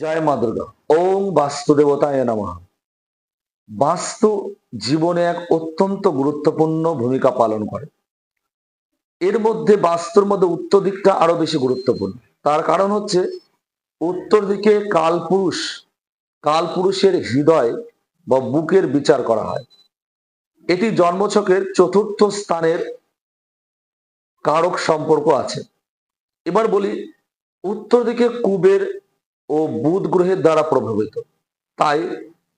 জয় মা দুর্গা। ওম বাস্তু দেবতায় নমঃ। বাস্তু জীবনে এক অত্যন্ত গুরুত্বপূর্ণ ভূমিকা পালন করে। এর মধ্যে বাস্তুর মধ্যে উত্তর দিকটা আরও বেশি গুরুত্বপূর্ণ। তার কারণ হচ্ছে, উত্তর দিকে কালপুরুষ, কালপুরুষের হৃদয় বা বুকের বিচার করা হয়। এটি জন্মছকের চতুর্থ স্থানের কারক সম্পর্ক আছে। এবার বলি, উত্তর দিকে কুবের ও বুধ গ্রহের দ্বারা প্রভাবিত। তাই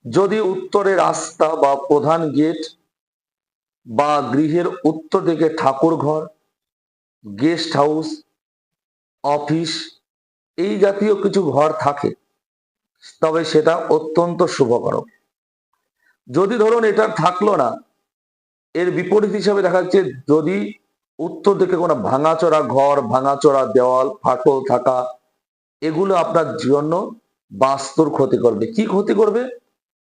যদি উত্তরে রাস্তা বা প্রধান গেট বা গৃহের উত্তর দিকে ঠাকুর ঘর গেস্ট হাউস, অফিস এই জাতীয় কিছু ঘর থাকে, তবে সেটা অত্যন্ত শুভকরক যদি ধরুন এটা থাকল না, এর বিপরীত হিসাবে দেখা যাচ্ছে যদি উত্তর দিকে কোনো ভাঙাচোরা ঘর, ভাঙাচোরা দেওয়াল, ফাটল থাকা এগুলো আপনার জন্য বাস্তুর ক্ষতি করবে। কি ক্ষতি করবে?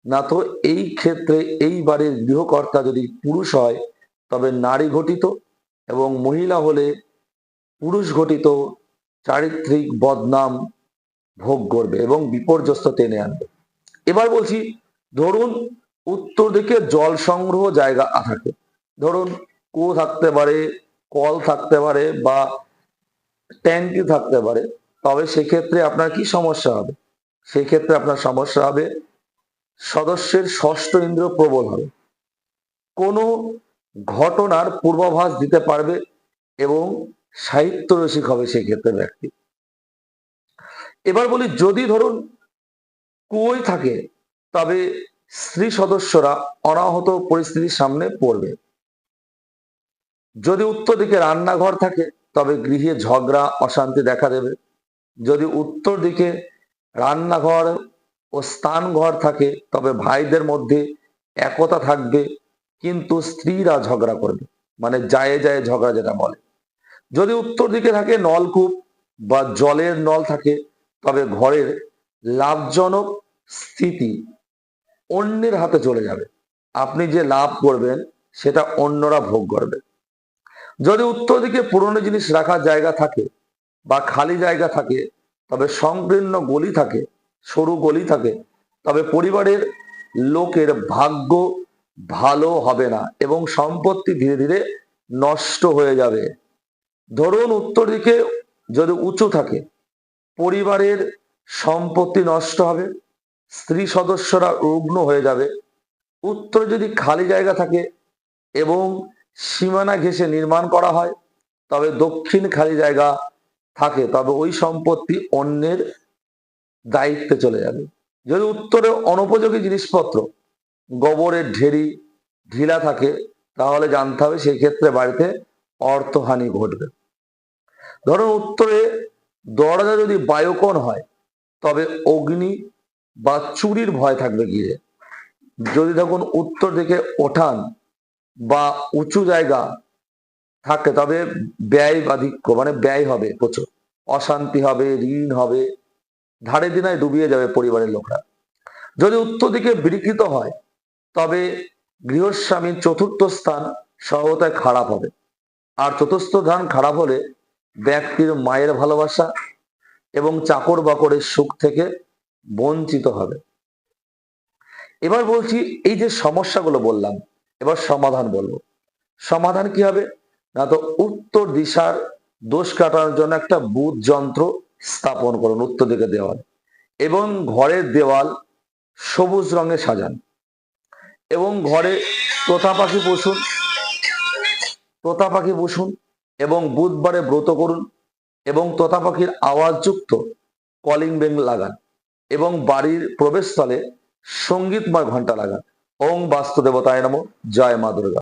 না তো এই ক্ষেত্রে এই বাড়ির গৃহকর্তা যদি পুরুষ হয়, তবে নারী ঘটিত এবং মহিলা হলে পুরুষ ঘটিত চারিত্রিক বদনাম ভোগ করবে এবং বিপর্যস্ত টেনে আনবে। এবার বলছি, ধরুন উত্তর দিকে জল সংগ্রহ জায়গা থাকে। ধরুন কুয়ো থাকতে পারে, কল থাকতে পারে বা ট্যাঙ্কি থাকতে পারে। তবে সেক্ষেত্রে আপনার কি সমস্যা হবে? সেক্ষেত্রে আপনার সমস্যা হবে, সদস্যের ষষ্ঠ ইন্দ্র প্রবল হবে। কোনো ঘটনার পূর্বাভাস দিতে পারবে এবং সাহিত্য রসিক হবে সেক্ষেত্রে ব্যক্তি। এবার বলি, যদি ধরুন কুয়োই থাকে, তবে স্ত্রী সদস্যরা অনাহত পরিস্থিতির সামনে পড়বে। যদি উত্তর দিকে রান্নাঘর থাকে, তবে গৃহে ঝগড়া, অশান্তি দেখা দেবে। যদি উত্তর দিকে রান্নাঘর ও স্থান ঘর থাকে, তবে ভাইদের মধ্যে একতা থাকবে, কিন্তু স্ত্রীরা ঝগড়া করবে। মানে যায় যায় ঝগড়া যেটা বলে। যদি উত্তর দিকে থাকে নলকূপ বা জলের নল থাকে, তবে ঘরের লাভজনক স্থিতি অন্যের হাতে চলে যাবে। আপনি যে লাভ করবেন, সেটা অন্যরা ভোগ করবে। যদি উত্তর দিকে পুরনো জিনিস রাখার জায়গা থাকে বা খালি জায়গা থাকে তবে সংকীর্ণ গলি থাকে, সরু গলি থাকে, তবে পরিবারের লোকের ভাগ্য ভালো হবে না এবং সম্পত্তি ধীরে ধীরে নষ্ট হয়ে যাবে। ধরুন উত্তর দিকে যদি উঁচু থাকে, পরিবারের সম্পত্তি নষ্ট হবে, স্ত্রী সদস্যরা রুগ্ন হয়ে যাবে। উত্তর যদি খালি জায়গা থাকে এবং সীমানা ঘেঁষে নির্মাণ করা হয়, তবে দক্ষিণ খালি জায়গা থাকে, তবে ওই সম্পত্তি অন্যের দায়িত্বে চলে যাবে। যদি উত্তরে অনুপযোগী জিনিসপত্র, গোবরের ঢেরি ঢিলা থাকে, তাহলে জানতে হবে সেই ক্ষেত্রে বাড়িতে অর্থহানি ঘটবে। ধরুন উত্তরে দরজা যদি বায়ুকোণ হয়, তবে অগ্নি বা চুরির ভয় থাকবে গিয়ে। যদি দেখুন উত্তর দিকে ওঠান বা উঁচু জায়গা থাকে তবে ব্যয় বাধিক্য মানে ব্যয় হবে প্রচুর। অশান্তি হবে, ঋণ হবে ধারে দিনায় ডুবিয়ে যাবে পরিবারের লোকরা। যদি উত্তর দিকে বিকৃত হয়, তবে গৃহস্বামীর চতুর্থ স্থান সহতায় খারাপ হবে। আর চতুর্থ ধান খারাপ হলে ব্যক্তির মায়ের ভালোবাসা এবং চাকর বাকরের সুখ থেকে বঞ্চিত হবে। এবার বলছি, এই যে সমস্যাগুলো বললাম, এবার সমাধান বলব। সমাধান কি হবে? না তো উত্তর দিশার দোষ কাটানোর জন্য একটা বুধ যন্ত্র স্থাপন করুন, উত্তর দিকে দেওয়াল। এবং ঘরের দেওয়াল সবুজ রঙে সাজান। এবং ঘরে তোতা পাখি বসুন, তোতা পাখি বসুন এবং বুধবারে ব্রত করুন এবং তোতা পাখির আওয়াজযুক্ত কলিং বেল লাগান এবং বাড়ির প্রবেশস্থলে সঙ্গীতময় ঘণ্টা লাগান। ওং বাস্তু দেবতায় নম। জয় মা দুর্গা।